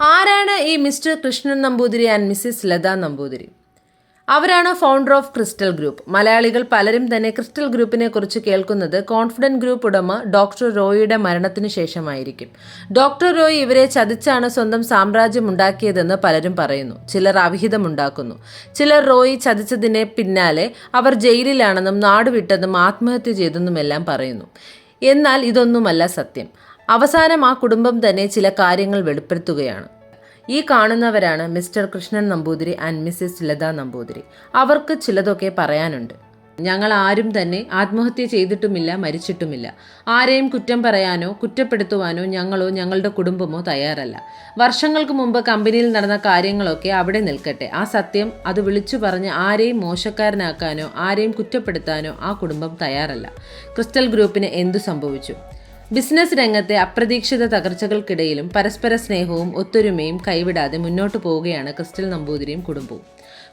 ആരാണ് ഈ Mr Krishnan Namboothiri and Mrs Latha Namboothiri? അവരാണ് ഫൗണ്ടർ ഓഫ് ക്രിസ്റ്റൽ ഗ്രൂപ്പ് മലയാളികൾ പലരും തന്നെ ക്രിസ്റ്റൽ ഗ്രൂപ്പിനെ കുറിച്ച് കേൾക്കുന്നത് കോൺഫിഡന്റ് ഗ്രൂപ്പ് ഉടമ ഡോക്ടർ റോയിയുടെ മരണത്തിന് ശേഷമായിരിക്കും. ഡോക്ടർ റോയ് ഇവരെ ചതിച്ചാണ് സ്വന്തം സാമ്രാജ്യം ഉണ്ടാക്കിയതെന്ന് പലരും പറയുന്നു. ചിലർ അവിഹിതമുണ്ടാക്കുന്നു ചിലർ റോയി ചതിച്ചതിനെ പിന്നാലെ അവർ ജയിലിലാണെന്നും നാടുവിട്ടതും ആത്മഹത്യ ചെയ്തെന്നുമെല്ലാം പറയുന്നു. എന്നാൽ ഇതൊന്നുമല്ല സത്യം. അവസാനം ആ കുടുംബം തന്നെ ചില കാര്യങ്ങൾ വെളിപ്പെടുത്തുകയാണ്. ഈ കാണുന്നവരാണ് Mr Krishnan Namboothiri and Mrs Latha Namboothiri. അവർക്ക് ചിലതൊക്കെ പറയാനുണ്ട്. ഞങ്ങൾ ആരും തന്നെ ആത്മഹത്യ ചെയ്തിട്ടുമില്ല മരിച്ചിട്ടുമില്ല. ആരെയും കുറ്റം പറയാനോ കുറ്റപ്പെടുത്തുവാനോ ഞങ്ങളോ ഞങ്ങളുടെ കുടുംബമോ തയ്യാറല്ല. വർഷങ്ങൾക്ക് മുമ്പ് കമ്പനിയിൽ നടന്ന കാര്യങ്ങളൊക്കെ അവിടെ നിൽക്കട്ടെ. ആ സത്യം അത് വിളിച്ചു പറഞ്ഞ് ആരെയും മോശക്കാരനാക്കാനോ ആരെയും കുറ്റപ്പെടുത്താനോ ആ കുടുംബം തയ്യാറല്ല. ക്രിസ്റ്റൽ ഗ്രൂപ്പിന് എന്തു സംഭവിച്ചു? ബിസിനസ് രംഗത്തെ അപ്രതീക്ഷിത തകർച്ചകൾക്കിടയിലും പരസ്പര സ്നേഹവും ഒത്തൊരുമയും കൈവിടാതെ മുന്നോട്ടു പോവുകയാണ് ക്രിസ്റ്റൽ നമ്പൂതിരിയും കുടുംബവും.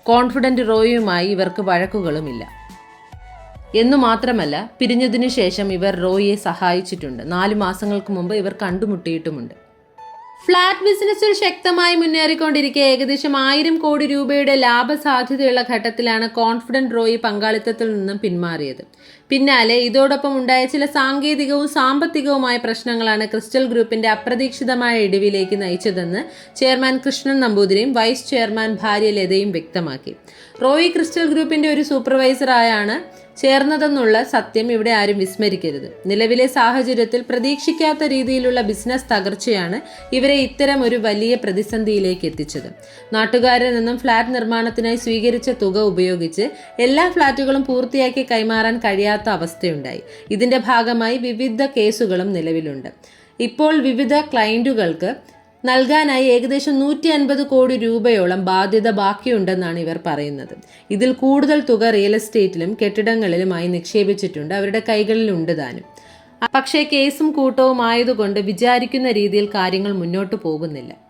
കോൺഫിഡന്റ് റോയിയുമായി ഇവർക്ക് വഴക്കുകളുമില്ല. എന്നു മാത്രമല്ല പിരിഞ്ഞതിനു ശേഷം ഇവർ റോയിയെ സഹായിച്ചിട്ടുണ്ട്. നാലു മാസങ്ങൾക്ക് മുമ്പ് ഇവർ കണ്ടുമുട്ടിയിട്ടുമുണ്ട്. ഫ്ലാറ്റ് ബിസിനസ്സിൽ ശക്തമായി മുന്നേറിക്കൊണ്ടിരിക്കെ. ഏകദേശം ആയിരം കോടി രൂപയുടെ ലാഭസാധ്യതയുള്ള ഘട്ടത്തിലാണ് കോൺഫിഡന്റ് റോയി പങ്കാളിത്തത്തിൽ നിന്നും പിന്മാറിയത്. പിന്നാലെ ഇതോടൊപ്പം ഉണ്ടായ ചില സാങ്കേതികവും സാമ്പത്തികവുമായ പ്രശ്നങ്ങളാണ് ക്രിസ്റ്റൽ ഗ്രൂപ്പിന്റെ അപ്രതീക്ഷിതമായ ഇടിവിലേക്ക് നയിച്ചതെന്ന് ചെയർമാൻ കൃഷ്ണൻ നമ്പൂതിരിയും വൈസ് ചെയർമാൻ ഭാര്യ ലതയും വ്യക്തമാക്കി. റോയി ക്രിസ്റ്റൽ ഗ്രൂപ്പിന്റെ ഒരു സൂപ്പർവൈസറായാണ് ചേർന്നതെന്നുള്ള സത്യം ഇവിടെ ആരും വിസ്മരിക്കരുത്. നിലവിലെ സാഹചര്യത്തിൽ പ്രതീക്ഷിക്കാത്ത രീതിയിലുള്ള ബിസിനസ് തകർച്ചയാണ് ഇവരെ ഇത്തരം ഒരു വലിയ പ്രതിസന്ധിയിലേക്ക് എത്തിച്ചത്. നാട്ടുകാരിൽ നിന്നും ഫ്ളാറ്റ് നിർമ്മാണത്തിനായി സ്വീകരിച്ച തുക ഉപയോഗിച്ച് എല്ലാ ഫ്ളാറ്റുകളും പൂർത്തിയാക്കി കൈമാറാൻ കഴിയാത്ത അവസ്ഥയുണ്ടായി. ഇതിന്റെ ഭാഗമായി വിവിധ കേസുകളും നിലവിലുണ്ട്. ഇപ്പോൾ വിവിധ ക്ലയന്റുകൾക്ക് നൽകാനായി ഏകദേശം നൂറ്റി അൻപത് കോടി രൂപയോളം ബാധ്യത ബാക്കിയുണ്ടെന്നാണ് ഇവർ പറയുന്നത്. ഇതിൽ കൂടുതൽ തുക റിയൽ എസ്റ്റേറ്റിലും കെട്ടിടങ്ങളിലുമായി നിക്ഷേപിച്ചിട്ടുണ്ട്. അവരുടെ കൈകളിലുണ്ട് താനും. പക്ഷേ കേസും കൂട്ടവും ആയതുകൊണ്ട് വിചാരിക്കുന്ന രീതിയിൽ കാര്യങ്ങൾ മുന്നോട്ട് പോകുന്നില്ല.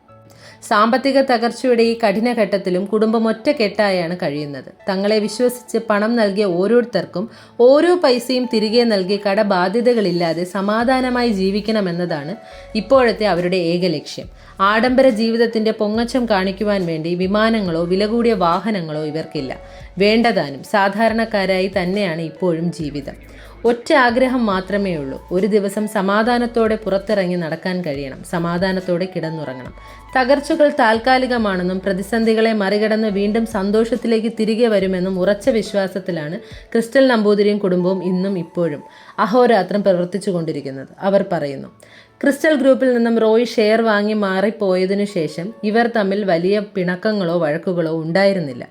സാമ്പത്തിക തകർച്ചയുടെ ഈ കഠിനഘട്ടത്തിലും കുടുംബം ഒറ്റക്കെട്ടായാണ് കഴിയുന്നത്. തങ്ങളെ വിശ്വസിച്ച് പണം നൽകിയ ഓരോരുത്തർക്കും ഓരോ പൈസയും തിരികെ നൽകി കടബാധ്യതകളില്ലാതെ സമാധാനമായി ജീവിക്കണമെന്നതാണ് ഇപ്പോഴത്തെ അവരുടെ ഏക ലക്ഷ്യം. ആഡംബര ജീവിതത്തിന്റെ പൊങ്ങച്ചം കാണിക്കുവാൻ വേണ്ടി വിമാനങ്ങളോ വില കൂടിയ വാഹനങ്ങളോ ഇവർക്കില്ല. വേണ്ടതാനും സാധാരണക്കാരായി തന്നെയാണ് ഇപ്പോഴും ജീവിതം. ഒറ്റ ആഗ്രഹം മാത്രമേ ഉള്ളൂ. ഒരു ദിവസം സമാധാനത്തോടെ പുറത്തിറങ്ങി നടക്കാൻ കഴിയണം. സമാധാനത്തോടെ കിടന്നുറങ്ങണം. തകർച്ചകൾ താൽക്കാലികമാണെന്നും പ്രതിസന്ധികളെ മറികടന്ന് വീണ്ടും സന്തോഷത്തിലേക്ക് തിരികെ വരുമെന്നും ഉറച്ച വിശ്വാസത്തിലാണ് ക്രിസ്റ്റൽ നമ്പൂതിരിയും കുടുംബവും ഇന്നും ഇപ്പോഴും അഹോരാത്രം പ്രവർത്തിച്ചു കൊണ്ടിരിക്കുന്നത് അവർ പറയുന്നു ക്രിസ്റ്റൽ ഗ്രൂപ്പിൽ നിന്നും റോയ് ഷെയർ വാങ്ങി മാറിപ്പോയതിനു ശേഷം ഇവർ തമ്മിൽ വലിയ പിണക്കങ്ങളോ വഴക്കുകളോ ഉണ്ടായിരുന്നില്ല.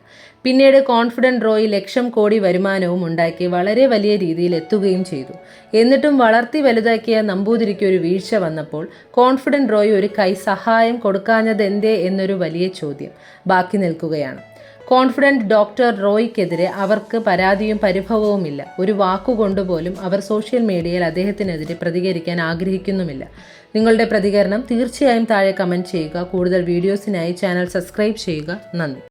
പിന്നീട് കോൺഫിഡന്റ് റോയ് ലക്ഷം കോടി വരുമാനവും ഉണ്ടാക്കി വളരെ വലിയ രീതിയിൽ എത്തുകയും ചെയ്തു. എന്നിട്ടും വളർത്തി വലുതാക്കിയ നമ്പൂതിരിക്ക് ഒരു വീഴ്ച വന്നപ്പോൾ കോൺഫിഡന്റ് റോയ് ഒരു കൈ സഹായം കൊടുക്കാഞ്ഞതെന്തേ എന്നൊരു വലിയ ചോദ്യം ബാക്കി നിൽക്കുകയാണ്. കോൺഫിഡന്റ് ഡോക്ടർ റോയ്ക്കെതിരെ അവർക്ക് പരാതിയും പരിഭവവുമില്ല. ഒരു വാക്കുകൊണ്ടുപോലും അവർ സോഷ്യൽ മീഡിയയിൽ അദ്ദേഹത്തിനെതിരെ പ്രതികരിക്കാൻ ആഗ്രഹിക്കുന്നുമില്ല. നിങ്ങളുടെ പ്രതികരണം തീർച്ചയായും താഴെ കമന്റ് ചെയ്യുക. കൂടുതൽ വീഡിയോസിനായി ചാനൽ സബ്സ്ക്രൈബ് ചെയ്യുക. നന്ദി.